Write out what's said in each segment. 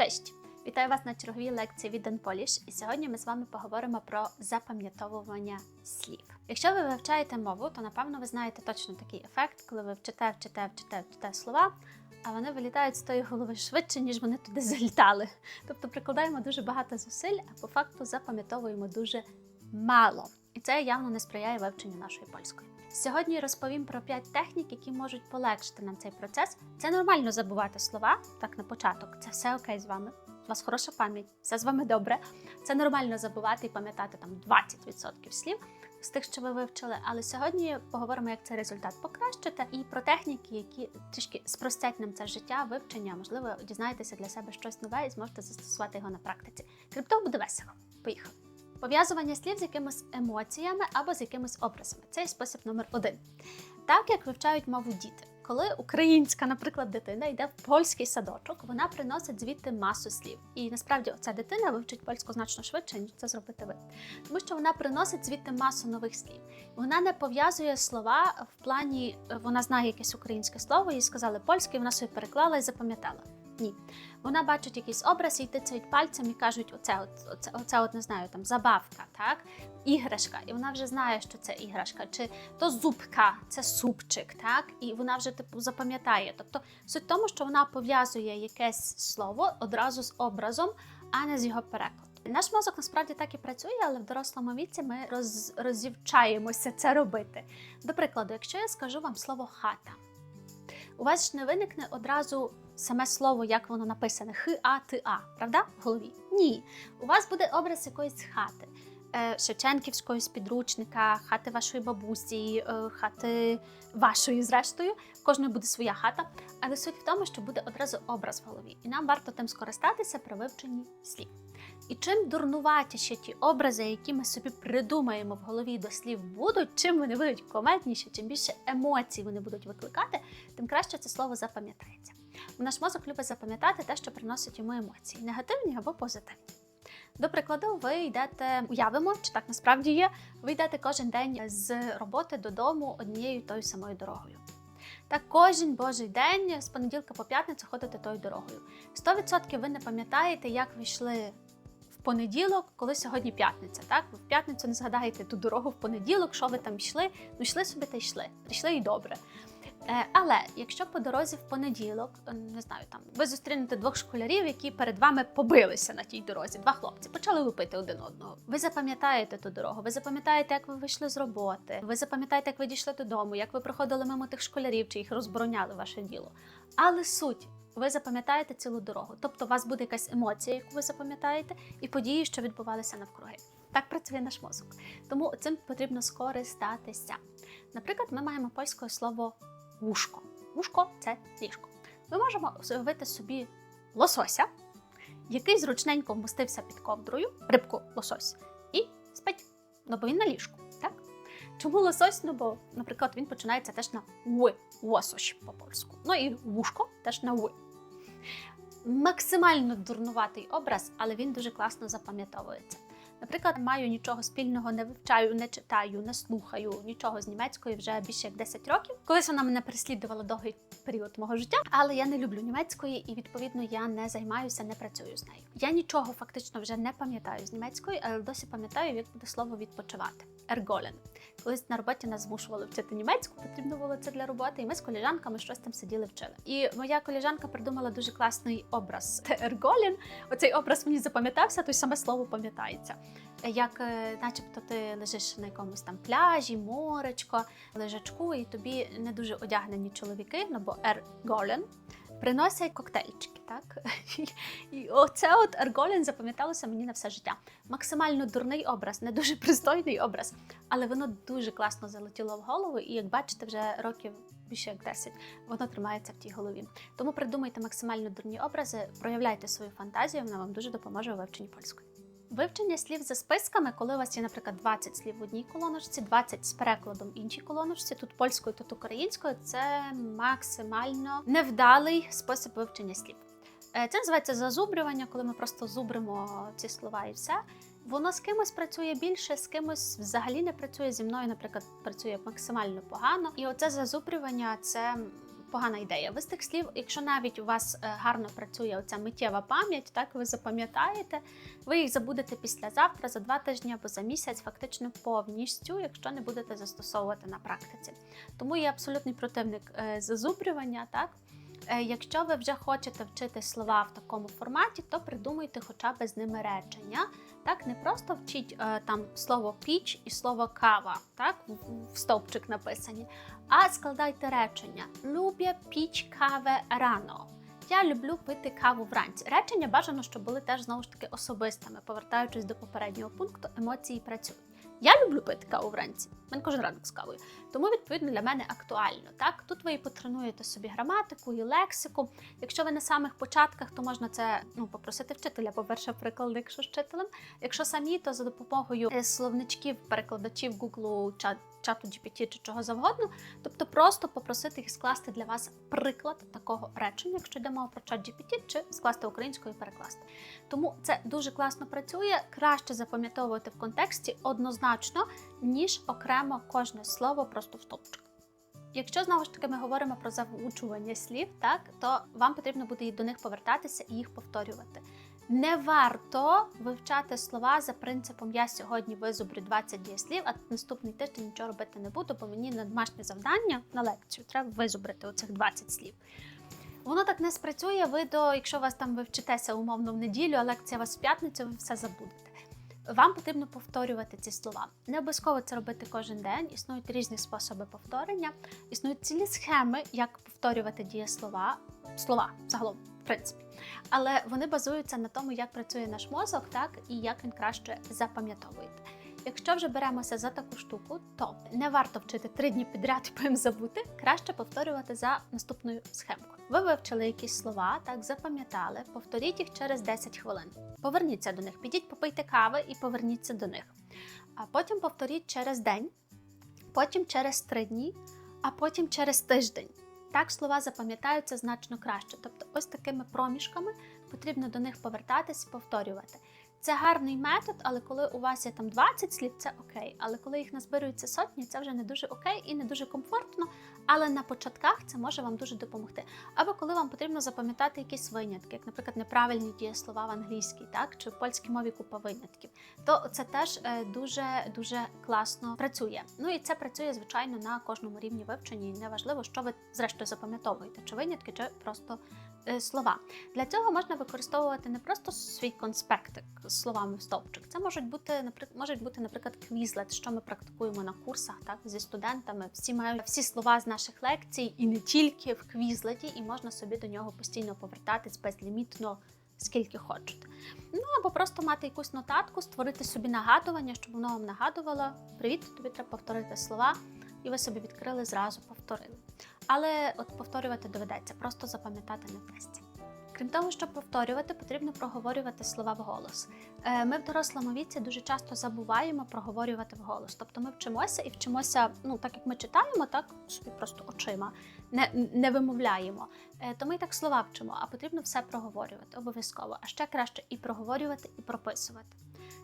Cześć! Вітаю вас на черговій лекції від Polish. І сьогодні ми з вами поговоримо про запам'ятовування слів. Якщо ви вивчаєте мову, то напевно ви знаєте точно такий ефект, коли ви вчите, вчите, вчите, вчите слова, а вони вилітають з тої голови швидше, ніж вони туди залітали. Тобто прикладаємо дуже багато зусиль, а по факту запам'ятовуємо дуже мало. І це явно не сприяє вивченню нашої польської. Сьогодні розповім про 5 технік, які можуть полегшити нам цей процес. Це нормально забувати слова, так на початок. Це все окей з вами. У вас хороша пам'ять, все з вами добре. Це нормально забувати і пам'ятати там 20% слів з тих, що ви вивчили. Але сьогодні поговоримо, як цей результат покращити, і про техніки, які трішки спростять нам це життя, вивчення. Можливо, дізнаєтеся для себе щось нове і зможете застосувати його на практиці. Крім того, буде весело. Поїхали. Пов'язування слів з якимись емоціями або з якимись образами. Це спосіб номер один. Так як вивчають мову діти. Коли українська, наприклад, дитина йде в польський садочок, вона приносить звідти масу слів. І насправді ця дитина вивчить польську значно швидше, ніж це зробити ви. Тому що вона приносить звідти масу нових слів. Вона не пов'язує слова в плані, вона знає якесь українське слово, їй сказали польське, вона собі переклала і запам'ятала. Ні. Вона бачить якийсь образ і тицяють пальцем і кажуть, оце, оце, оце от не знаю, там забавка, так? Іграшка. І вона вже знає, що це іграшка, чи то зубка, це супчик, так? І вона вже типу запам'ятає. Тобто суть в тому, що вона пов'язує якесь слово одразу з образом, а не з його перекладом. Наш мозок насправді так і працює, але в дорослому віці ми роз, розівчаємося це робити. До прикладу, якщо я скажу вам слово хата, у вас ж не виникне одразу саме слово, як воно написане Х-А-Т-А, правда? В голові? Ні. У вас буде образ якоїсь хати. Е, Шевченківської з підручника, хати вашої бабусі, е, хати вашої, зрештою. Кожної буде своя хата. Але суть в тому, що буде одразу образ в голові. І нам варто тим скористатися при вивченні слів. І чим дурнуватіші ті образи, які ми собі придумаємо в голові до слів будуть, чим вони будуть комедніші, чим більше емоцій вони будуть викликати, тим краще це слово запам'ятається. Наш мозок любить запам'ятати те, що приносить йому емоції, негативні або позитивні. До прикладу, ви йдете, уявимо, чи так насправді є, ви йдете кожен день з роботи додому однією тою самою дорогою. Так кожен божий день з понеділка по п'ятницю ходите тою дорогою. 100% ви не пам'ятаєте, як ви йшли в понеділок, коли сьогодні п'ятниця. Так, ви в п'ятницю не згадаєте ту дорогу в понеділок, що ви там йшли. Ну йшли собі та йшли. Прийшли і добре. Е, Але якщо по дорозі в понеділок, е, не знаю, там ви зустрінете двох школярів, які перед вами побилися на тій дорозі, два хлопці почали лупити один одного. Ви запам'ятаєте ту дорогу, ви запам'ятаєте, як ви вийшли з роботи, ви запам'ятаєте, як ви дійшли додому, як ви проходили мимо тих школярів, чи їх розбороняли ваше діло. Але суть. Ви запам'ятаєте цілу дорогу, тобто у вас буде якась емоція, яку ви запам'ятаєте, і події, що відбувалися навкруги. Так працює наш мозок. Тому цим потрібно скористатися. Наприклад, ми маємо польське слово вушко. Вушко це ліжко. Ми можемо уявити собі лосося, який зручненько вмостився під ковдрою, рибку лосось, і спить. Ну, бо він на ліжку, так? Чому лосось? Ну, бо, наприклад, він починається теж на «ви», лосось по-польську. Ну і вушко теж на «ви». Максимально дурнуватий образ, але він дуже класно запам'ятовується. Наприклад, маю нічого спільного, не вивчаю, не читаю, не слухаю нічого з німецької вже більше як 10 років. Колись вона мене переслідувала довгий період мого життя, але я не люблю німецької і відповідно я не займаюся, не працюю з нею. Я нічого фактично вже не пам'ятаю з німецької, але досі пам'ятаю, як буде слово відпочивати. Ерголен. Колись на роботі нас змушували вчити німецьку, потрібно було це для роботи, і ми з коліжанками щось там сиділи вчили. І моя коліжанка придумала дуже класний образ. Ерголен. Оцей образ мені запам'ятався, то й саме слово пам'ятається. Як, е, начебто, ти лежиш на якомусь там пляжі, моречко, лежачку, і тобі не дуже одягнені чоловіки, ну бо ерголен, приносять коктейльчики, так? І оце от Арголін запам'яталося мені на все життя. Максимально дурний образ, не дуже пристойний образ, але воно дуже класно залетіло в голову, і як бачите, вже років більше як 10, воно тримається в тій голові. Тому придумайте максимально дурні образи, проявляйте свою фантазію, вона вам дуже допоможе у вивченні польської. Вивчення слів за списками, коли у вас є, наприклад, 20 слів в одній колоночці, 20 з перекладом в іншій колоночці, тут польською, тут українською, це максимально невдалий спосіб вивчення слів. Е, Це називається зазубрювання, коли ми просто зубримо ці слова і все. Воно з кимось працює більше, з кимось взагалі не працює. Зі мною, наприклад, працює максимально погано. І оце зазубрювання це погана ідея. Ви з тих слів, якщо навіть у вас е, гарно працює оця миттєва пам'ять, так ви запам'ятаєте, ви їх забудете післязавтра, за два тижні або за місяць, фактично повністю, якщо не будете застосовувати на практиці. Тому я абсолютний противник е, зазубрювання, так. Е, Якщо ви вже хочете вчити слова в такому форматі, то придумуйте хоча б з ними речення. Так, не просто вчіть е, там слово піч і слово кава, так, в- стовпчик написані, а складайте речення. Люблю піч каве рано. Я люблю пити каву вранці. Речення бажано, щоб були теж знову ж таки особистими, повертаючись до попереднього пункту, емоції працюють. Я люблю пити каву вранці. Мене кожен ранок з кавою. Тому, відповідно, для мене актуально. Так, тут ви і потренуєте собі граматику і лексику. Якщо ви на самих початках, то можна це ну, попросити вчителя, по-перше, приклади, якщо з вчителем. Якщо самі, то за допомогою е, словничків, перекладачів Google, чат, чату GPT чи чого завгодно. Тобто просто попросити їх скласти для вас приклад такого речення, якщо йде мова про чат GPT, чи скласти українською і перекласти. Тому це дуже класно працює, краще запам'ятовувати в контексті однозначно, ніж окремо кожне слово просто в стопчик. Якщо знову ж таки ми говоримо про заучування слів, так то вам потрібно буде і до них повертатися і їх повторювати. Не варто вивчати слова за принципом Я сьогодні визубрю 20 дієслів, а наступний тиждень нічого робити не буду, бо мені на домашнє завдання на лекцію треба визубрити оцих 20 слів. Воно так не спрацює. Ви до, якщо вас там ви вчитеся умовно в неділю, а лекція вас в п'ятницю, ви все забудете. Вам потрібно повторювати ці слова. Не обов'язково це робити кожен день. Існують різні способи повторення, існують цілі схеми, як повторювати дієслова, слова загалом, в принципі. Але вони базуються на тому, як працює наш мозок, так і як він краще запам'ятовуєте. Якщо вже беремося за таку штуку, то не варто вчити три дні підряд і потім забути. Краще повторювати за наступною схемкою. Ви вивчили якісь слова, так запам'ятали, повторіть їх через 10 хвилин. Поверніться до них, підіть, попийте кави і поверніться до них. А потім повторіть через день, потім через три дні, а потім через тиждень. Так слова запам'ятаються значно краще. Тобто, ось такими проміжками потрібно до них повертатись і повторювати. Це гарний метод, але коли у вас є там 20 слів, це окей. Але коли їх назбирується сотні, це вже не дуже окей і не дуже комфортно. Але на початках це може вам дуже допомогти. Або коли вам потрібно запам'ятати якісь винятки, як, наприклад, неправильні дієслова в англійській, так чи в польській мові купа винятків, то це теж е, дуже дуже класно працює. Ну і це працює звичайно на кожному рівні вивчення. І неважливо, що ви зрештою запам'ятовуєте, чи винятки, чи просто е, слова. Для цього можна використовувати не просто свій конспектик з словами в стовпчик. Це можуть бути, наприклад, бути, наприклад, квізлет, що ми практикуємо на курсах, так зі студентами. Всі мають всі слова з наших лекцій, і не тільки в квізлеті, і можна собі до нього постійно повертатись безлімітно. Скільки хочете. Ну або просто мати якусь нотатку, створити собі нагадування, щоб воно вам нагадувало: Привіт, тобі треба повторити слова, і ви собі відкрили, зразу повторили. Але от повторювати доведеться, просто запам'ятати не вдасться. Крім того, щоб повторювати, потрібно проговорювати слова вголос. Е, Ми в дорослому віці дуже часто забуваємо проговорювати вголос. Тобто ми вчимося і вчимося, ну так як ми читаємо, так собі просто очима не, не вимовляємо. Е, То ми і так слова вчимо, а потрібно все проговорювати обов'язково. А ще краще і проговорювати, і прописувати.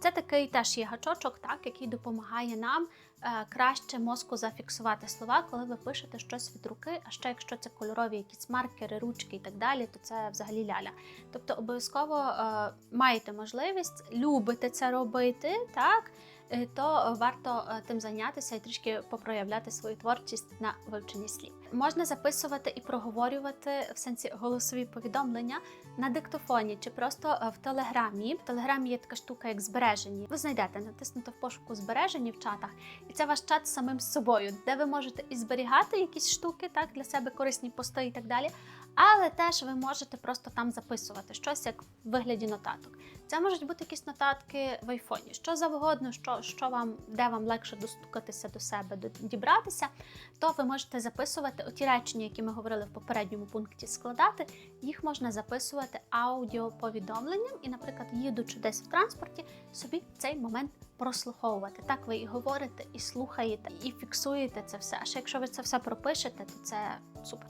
Це такий теж є гачочок, так, який допомагає нам е, краще мозку зафіксувати слова, коли ви пишете щось від руки. А ще якщо це кольорові якісь маркери, ручки і так далі, то це взагалі ляля. Тобто обов'язково е, маєте можливість, любите це робити, так. Е, То варто е, тим зайнятися і трішки попроявляти свою творчість на вивченні слів. Можна записувати і проговорювати в сенсі голосові повідомлення на диктофоні чи просто е, в телеграмі. В телеграмі є така штука, як збережені. Ви знайдете, натиснути в пошуку збережені в чатах, і це ваш чат з самим собою, де ви можете і зберігати якісь штуки, так для себе корисні пости і так далі. Але теж ви можете просто там записувати щось як в вигляді нотаток. Це можуть бути якісь нотатки в айфоні, що завгодно, що, що вам, де вам легше достукатися до себе, дібратися, то ви можете записувати оті речення, які ми говорили в попередньому пункті, складати. Їх можна записувати аудіоповідомленням і, наприклад, їдучи десь в транспорті, собі цей момент прослуховувати. Так ви і говорите, і слухаєте, і фіксуєте це все. А ще якщо ви це все пропишете, то це супер.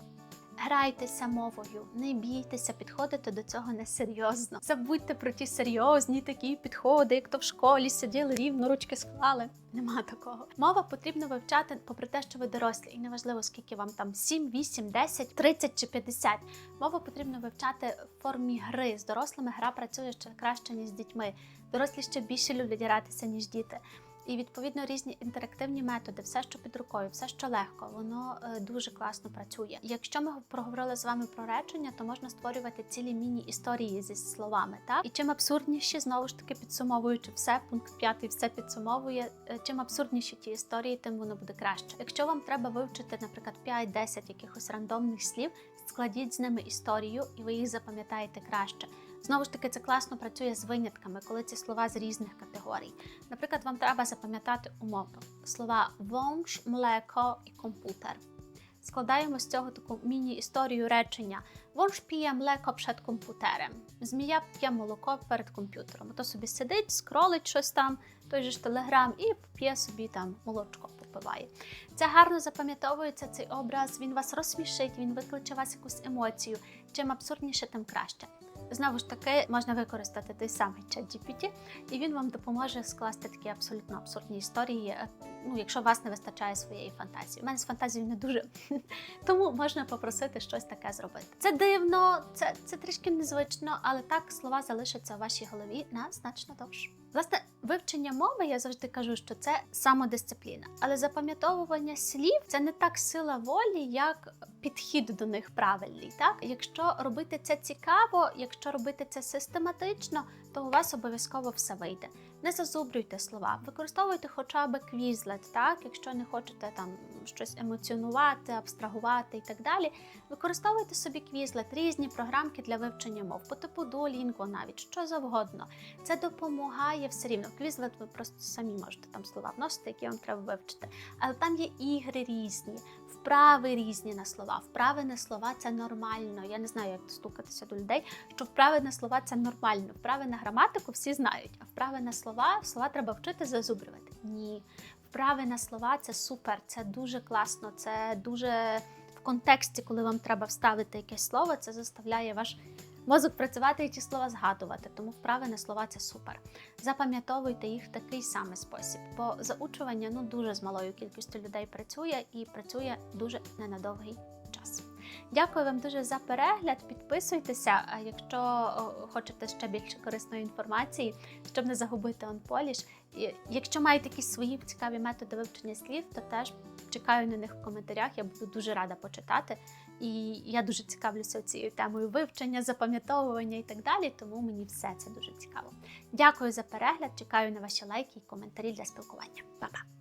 Грайтеся мовою, не бійтеся підходити до цього несерйозно. Забудьте про ті серйозні такі підходи, як то в школі сиділи рівно, ручки склали. Нема такого. Мова потрібно вивчати, попри те, що ви дорослі, і неважливо, скільки вам там 7, 8, 10, 30 чи 50. Мову потрібно вивчати в формі гри. З дорослими гра працює ще краще, ніж з дітьми. Дорослі ще більше люблять гратися, ніж діти. І відповідно різні інтерактивні методи, все, що під рукою, все, що легко, воно е, дуже класно працює. Якщо ми проговорили з вами про речення, то можна створювати цілі міні-історії зі словами. Так? І чим абсурдніші, знову ж таки підсумовуючи все, пункт п'ятий все підсумовує. е, Чим абсурдніші ті історії, тим воно буде краще. Якщо вам треба вивчити, наприклад, 5-10 якихось рандомних слів, складіть з ними історію, і ви їх запам'ятаєте краще. Знову ж таки, це класно працює з винятками, коли ці слова з різних категорій. Наприклад, вам треба запам'ятати умовно слова вонш, млеко і комп'ютер. Складаємо з цього таку міні-історію речення. Вонш п'є млеко перед комп'ютером. Змія п'є молоко перед комп'ютером. То собі сидить, скролить щось там, той же ж телеграм, і п'є собі там молочко попиває. Це гарно запам'ятовується цей образ, він вас розсмішить, він викличе вас якусь емоцію. Чим абсурдніше, тим краще. Знову ж таки, можна використати той самий чат GPT, і він вам допоможе скласти такі абсолютно абсурдні історії. е, Ну, якщо вас не вистачає своєї фантазії. У мене з фантазією не дуже, тому можна попросити щось таке зробити. Це дивно, це, це трішки незвично, але так слова залишаться у вашій голові на значно довше. Власне, вивчення мови я завжди кажу, що це самодисципліна, але запам'ятовування слів це не так сила волі, як підхід до них правильний. Так, якщо робити це цікаво, якщо робити це систематично, то у вас обов'язково все вийде. Не зазубрюйте слова, використовуйте хоча б квізлет, так, якщо не хочете там щось емоціонувати, абстрагувати і так далі. Використовуйте собі квізлет, різні програмки для вивчення мов, по типу Duolingo навіть що завгодно. Це допомагає все рівно. Квізлет ви просто самі можете там слова вносити, які вам треба вивчити. Але там є ігри різні, вправи різні на слова. Вправи на слова це нормально. Я не знаю, як стукатися до людей, що вправи на слова це нормально. Вправи на граматику всі знають, а вправи на слова слова треба вчити зазубрювати. Ні. Вправи на слова це супер, це дуже класно, це дуже в контексті, коли вам треба вставити якесь слово, це заставляє ваш мозок працювати і ті слова згадувати. Тому вправи на слова це супер. Запам'ятовуйте їх в такий самий спосіб, бо заучування ну дуже з малою кількістю людей працює і працює дуже ненадовгий час. Дякую вам дуже за перегляд. Підписуйтеся, якщо хочете ще більше корисної інформації, щоб не загубити онполіш. Якщо маєте якісь свої цікаві методи вивчення слів, то теж чекаю на них в коментарях. Я буду дуже рада почитати. І я дуже цікавлюся цією темою вивчення, запам'ятовування і так далі. Тому мені все це дуже цікаво. Дякую за перегляд. Чекаю на ваші лайки і коментарі для спілкування. Па-па!